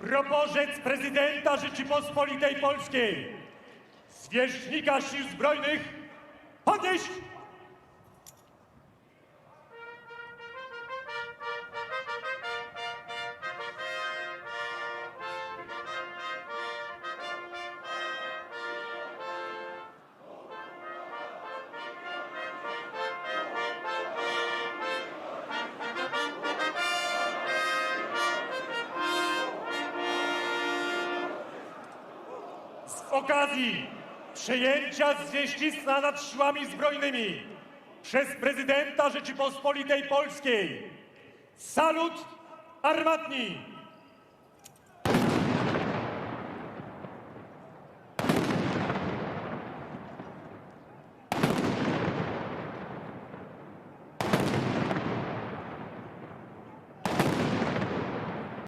proporzec prezydenta Rzeczypospolitej Polskiej, zwierzchnika sił zbrojnych, podnieść! Z okazji przejęcia zwieścistwa nad siłami zbrojnymi przez prezydenta Rzeczypospolitej Polskiej salut armatni!